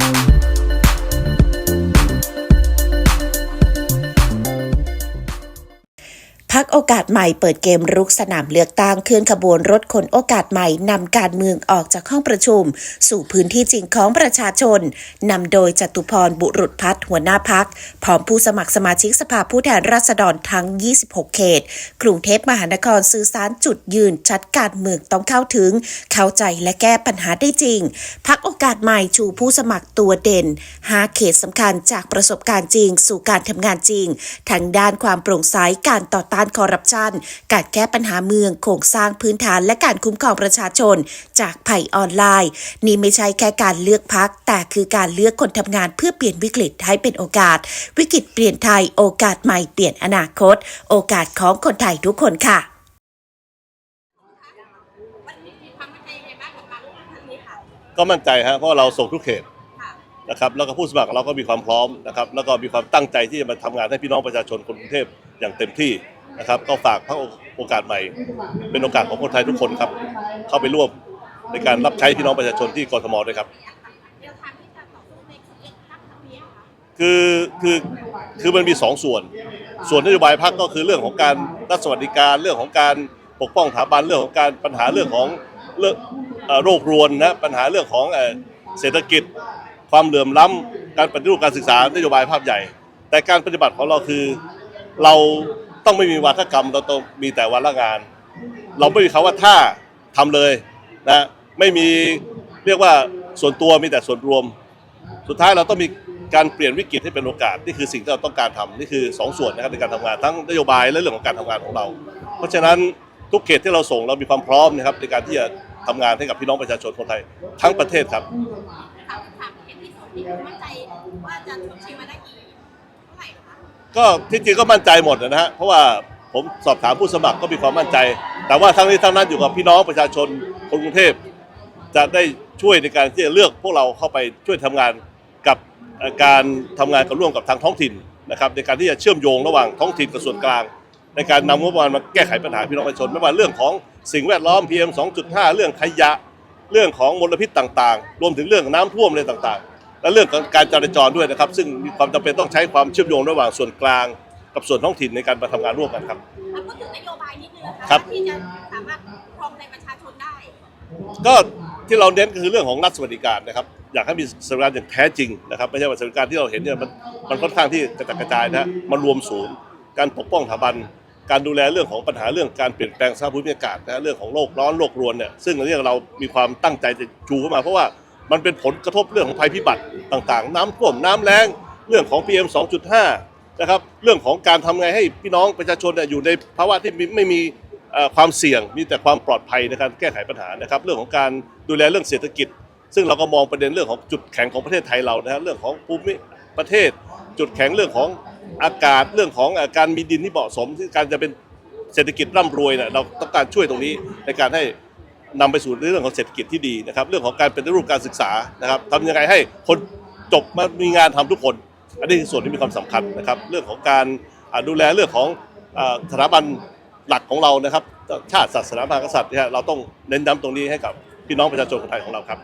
you พักโอกาสใหม่เปิดเกมรุกสนามเลือกตั้งเคลื่อนขบวนรถขนโอกาสใหม่นำการเมืองออกจากห้องประชุม สู่พื้นที่จริงของประชาชนนำโดยจตุพรบุรุษพัฒน์หัวหน้าพักพร้อมผู้สมัครสมาชิกสภาผู้แทนราษฎรทั้ง 26 เขต กรุงเทพมหานครสื่อสารจุดยืนชัดการเมืองต้องเข้าถึง เข้าใจและแก้ปัญหาได้จริง พักโอกาสใหม่ชูผู้สมัครตัวเด่น5เขตสำคัญจากประสบการณ์จริง สู่การทำงานจริงทั้งด้านความโปร่งใสการต่อต้านคอร์รัปชัน การแก้ปัญหาเมืองโครงสร้างพื้นฐานและการคุ้มครองประชาชน จากภัยออนไลน์ นี่ไม่ใช่แค่การเลือกพัก แต่คือการเลือกคนทำงานเพื่อเปลี่ยนวิกฤตให้เป็นโอกาส วิกฤตเปลี่ยนไทยโอกาสใหม่เปลี่ยนอนาคต โอกาสของคนไทยทุกคนค่ะวันนี้มีความมั่นใจยังไงบ้างกับการเลือกตั้งครั้งนี้ค่ะก็มั่นใจฮะเพราะเราส่งทุกเขตนะครับแล้วก็ผู้สมัครเราก็มีความพร้อมนะครับแล้วก็มีความตั้งใจที่จะมาทำงานให้พี่น้องประชาชนคนกรุงเทพอย่างเต็มที่ นะครับก็ฝากพระโอกาสใหม่ เป็นโอกาสของคนไทยทุกคนครับ เข้าไปร่วมในการรับใช้พี่น้องประชาชนที่กรทมด้วยครับ คือคือคือมันมีสองส่วน ส่วนนโยบายพรรคก็คือเรื่องของการรัฐสวัสดิการเรื่องของการปกป้องสถาบันเรื่องของการปัญหาเรื่องของเรื่องโรครวนนะปัญหาเรื่องของเอ่อเศรษฐกิจ ความเหลื่อมล้ำการปฏิรูปการศึกษานโยบายภาพใหญ่ แต่การปฏิบัติของเราคือเรา ต้องไม่มีวาทกรรมเราต้องมีแต่วาระงาน เราไม่มีคำว่าถ้าทำเลยนะไม่มีเรียกว่าส่วนตัวมีแต่ส่วนรวม สุดท้ายเราต้องมีการเปลี่ยนวิกฤตให้เป็นโอกาสนี่คือสิ่งที่เราต้องการทำนี่คือสองส่วนนะครับในการทำงานทั้งนโยบายและเรื่องของการทำงานของเรา เพราะฉะนั้นทุกเขตที่เราส่งเรามีความพร้อมนะครับในการที่จะทำงานให้กับพี่น้องประชาชนคนไทยทั้งประเทศครับสามสิบสามเขตที่สุดนี่มั่นใจว่าจะชดเชย ก็ที่จริงก็มั่นใจหมดนะฮะเพราะว่าผมสอบถามผู้สมัครก็มีความมั่นใจ แต่ว่าทั้งนี้ทั้งนั้นอยู่กับพี่น้องประชาชนคนกรุงเทพจะได้ช่วยในการที่จะเลือกพวกเราเข้าไปช่วยทำงานกับการทำงานกับร่วมกับทางท้องถิ่นนะครับในการที่จะเชื่อมโยงระหว่างท้องถิ่นกับส่วนกลาง ในการนำงบประมาณมาแก้ไขปัญหาพี่น้องประชาชนไม่ว่าเรื่องของสิ่งแวดล้อม PM 2.5 เรื่องขยะ เรื่องของมลพิษต่างๆ รวมถึงเรื่องน้ำท่วมอะไรต่างๆ และเรื่องของการจราจรด้วยนะครับ ซึ่งมีความจำเป็นต้องใช้ความเชื่อมโยงระหว่างส่วนกลาง กับส่วนท้องถิ่นในการมาทำงานร่วมกันครับแล้วพูดถึงนโยบายนิดนึงนะคะครับที่จะสามารถครองใจประชาชนได้ ก็ที่เราเน้นก็คือเรื่องของรัฐสวัสดิการนะครับ อยากให้มีสวัสดิการอย่างแท้จริงนะครับไม่ใช่ว่าสวัสดิการที่เราเห็นเนี่ยมันมันค่อนข้างที่กระจัดกระจายนะฮะมารวมศูนย์ การปกป้องสถาบัน การดูแลเรื่องของปัญหาเรื่องการเปลี่ยนแปลงสภาพภูมิอากาศนะฮะเรื่องของโลกร้อนโลกรวนเนี่ยซึ่งอันนี้เรามีความตั้งใจจะชูเข้ามาเพราะว่า มันเป็นผลกระทบเรื่องของภัยพิบัติต่างๆ น้ำท่วมน้ำแล้งเรื่องของ PM 2.5 นะครับ เรื่องของการทำไงให้พี่น้องประชาชนอยู่ในภาวะที่ไม่มีความเสี่ยง มีแต่ความปลอดภัยในการแก้ไขปัญหานะครับ เรื่องของการดูแลเรื่องเศรษฐกิจ ซึ่งเราก็มองประเด็นเรื่องของจุดแข็งของประเทศไทยเรานะฮะเรื่องของภูมิประเทศ จุดแข็งเรื่องของอากาศ เรื่องของการมีดินที่เหมาะสมที่การจะเป็นเศรษฐกิจร่ำรวยเนี่ยเราต้องการช่วยตรงนี้ในการให้ นำไปสู่เรื่องของเศรษฐกิจที่ดีนะครับ เรื่องของการเป็นรูปการศึกษานะครับทำยังไงให้คนจบมามีงานทำทุกคน อันนี้คือส่วนที่มีความสำคัญนะครับ เรื่องของการดูแลเรื่องของสถาบันหลักของเรานะครับ ชาติศาสนาพระมหากษัตริย์เนี่ยเราต้องเน้นย้ำตรงนี้ให้กับพี่น้องประชาชนคนไทยของเราครับ